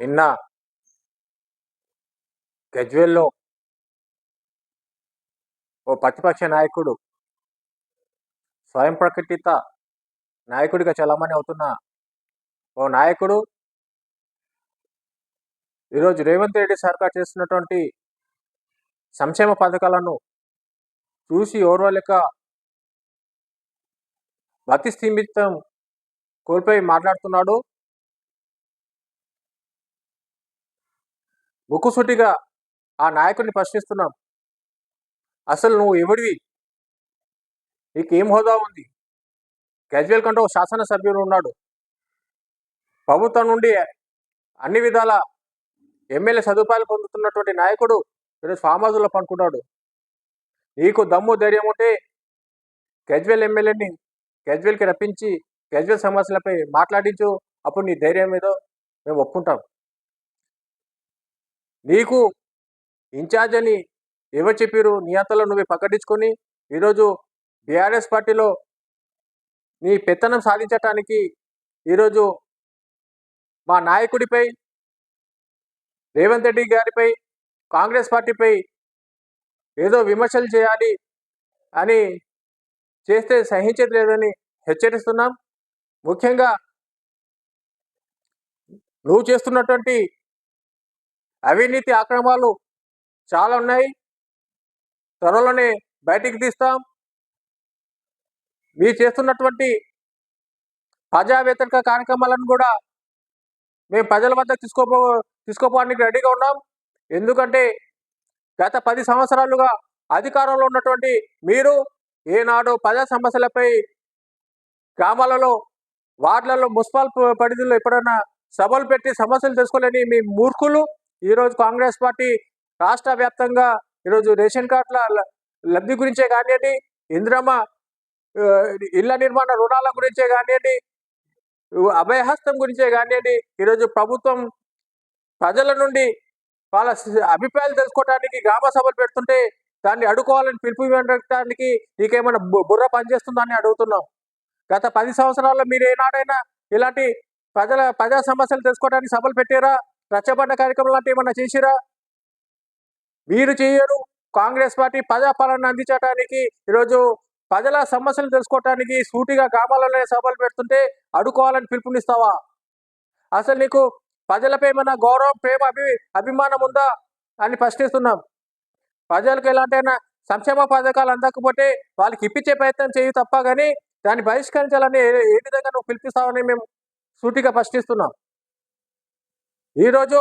నిన్న గజ్వేల్లో ఓ ప్రతిపక్ష నాయకుడు స్వయం ప్రకటిత నాయకుడిగా చలామణి అవుతున్న ఓ నాయకుడు ఈరోజు రేవంత్ రెడ్డి సర్కార్ చేస్తున్నటువంటి సంక్షేమ పథకాలను చూసి ఓర్వలేక భక్తి స్థిమితం కోల్పోయి మాట్లాడుతున్నాడు. ముక్కుసూటిగా ఆ నాయకుడిని ప్రశ్నిస్తున్నాం. అసలు నువ్వు ఎవడివి? నీకేం హోదా ఉంది? గజ్వేల్ కంటే ఒక శాసనసభ్యుడు ఉన్నాడు. ప్రభుత్వం నుండి అన్ని విధాల ఎమ్మెల్యే సదుపాయాలు పొందుతున్నటువంటి నాయకుడు ఈరోజు ఫామ్ హౌస్లో పనుకున్నాడు నీకు దమ్ము ధైర్యం ఉంటే గజ్వేల్ ఎమ్మెల్యేని గజ్వేల్కి రప్పించి గజ్వేల్ సమస్యలపై మాట్లాడించు. అప్పుడు నీ ధైర్యం ఏదో మేము ఒప్పుకుంటాం. నీకు ఇన్ఛార్జ్ అని ఎవరు చెప్పారు నీ నువ్వు ప్రకటించుకొని ఈరోజు బీఆర్ఎస్ పార్టీలో నీ పెత్తనం సాధించటానికి ఈరోజు మా నాయకుడిపై రేవంత్ రెడ్డి గారిపై కాంగ్రెస్ పార్టీపై ఏదో విమర్శలు చేయాలి అని చేస్తే సహించట్లేదని హెచ్చరిస్తున్నాం. ముఖ్యంగా నువ్వు చేస్తున్నటువంటి అవినీతి అక్రమాలు చాలా ఉన్నాయి. త్వరలోనే బయటికి తీస్తాం. మీరు చేస్తున్నటువంటి ప్రజా వ్యతిరేక కార్యక్రమాలను కూడా మేము ప్రజల వద్ద తీసుకోపో తీసుకోపోవడానికి రెడీగా ఉన్నాం. ఎందుకంటే గత పది సంవత్సరాలుగా అధికారంలో ఉన్నటువంటి మీరు ఏనాడు ప్రజా సమస్యలపై గ్రామాలలో వార్డులలో మున్సిపల్ పరిధిలో ఎప్పుడైనా సభలు పెట్టి సమస్యలు తెలుసుకోలేని మీ మూర్ఖులు. ఈరోజు కాంగ్రెస్ పార్టీ రాష్ట్ర వ్యాప్తంగా ఈరోజు రేషన్ కార్డుల లబ్ధి గురించే కానివ్వండి ఇంద్రమ్మ ఇళ్ళ నిర్మాణ రుణాల గురించే కానివ్వండి అభయహస్తం గురించే కానివ్వండి ఈరోజు ప్రభుత్వం ప్రజల నుండి వాళ్ళ అభిప్రాయాలు తెలుసుకోవడానికి గ్రామ సభలు పెడుతుంటే దాన్ని అడుకోవాలని పిలుపు ఇవ్వడానికి నీకేమైనా బు- బుర్ర పనిచేస్తుందని అడుగుతున్నాం. గత పది సంవత్సరాల్లో మీరు ఏనాడైనా ఇలాంటి ప్రజల ప్రజా సమస్యలు తెలుసుకోవడానికి సభలు పెట్టారా? రచ్చబండ కార్యక్రమం లాంటి ఏమన్నా చేసిరా? మీరు చేయరు. కాంగ్రెస్ పార్టీ ప్రజాపాలన అందించడానికి ఈరోజు ప్రజల సమస్యలు తెలుసుకోవటానికి సూటిగా గ్రామాలలోనే సభలు పెడుతుంటే అడుకోవాలని పిలుపునిస్తావా? అసలు నీకు ప్రజలపై ఏమైనా గౌరవం ప్రేమ అభి అభిమానం ఉందా అని ప్రశ్నిస్తున్నాం. ప్రజలకు ఎలాంటైనా సంక్షేమ పథకాలు అందకపోతే వాళ్ళకి ఇప్పించే ప్రయత్నం చేయి తప్ప కానీ దాన్ని బహిష్కరించాలని ఏ విధంగా నువ్వు పిలిపిస్తావని మేము సూటిగా ప్రశ్నిస్తున్నాం. ఈరోజు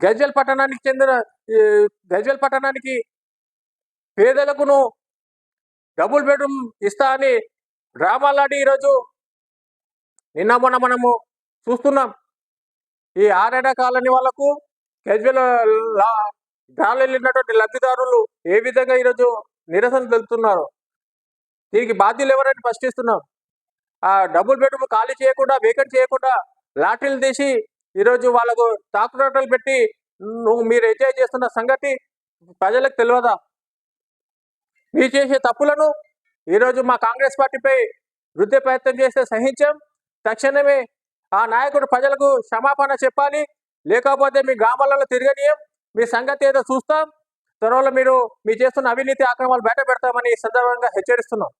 గజ్వెల్ పట్టణానికి చెందిన ఈ గజ్వెల్ పట్టణానికి పేదలకును డబుల్ బెడ్రూమ్ ఇస్తా అని డ్రామాలాడి ఈరోజు నిన్న మొన్న మనము చూస్తున్నాం. ఈ ఆరేడ కాలనీ వాళ్ళకు గజ్వెల్ గాలి వెళ్ళినటువంటి లబ్ధిదారులు ఏ విధంగా ఈరోజు నిరసన తెలుపుతున్నారు దీనికి బాధ్యులు ఎవరని ప్రశ్నిస్తున్నాం. ఆ డబుల్ బెడ్రూమ్ ఖాళీ చేయకుండా వేకెంట్ చేయకుండా లాటరీలు తీసి ఈరోజు వాళ్ళకు తాకురాటలు పెట్టి నువ్వు మీరు ఎంజాయ్ చేస్తున్న సంగతి ప్రజలకు తెలియదా మీరు చేసే తప్పులను ఈరోజు మా కాంగ్రెస్ పార్టీపై వృద్ధి ప్రయత్నం చేస్తే సహించాం. తక్షణమే ఆ నాయకుడు ప్రజలకు క్షమాపణ చెప్పాలి. లేకపోతే మీ గ్రామాలలో తిరగనీయం. మీ సంగతి ఏదో చూస్తాం. త్వరలో మీరు మీ చేస్తున్న అవినీతి ఆక్రమాలు బయట పెడతామని సందర్భంగా హెచ్చరిస్తున్నాం.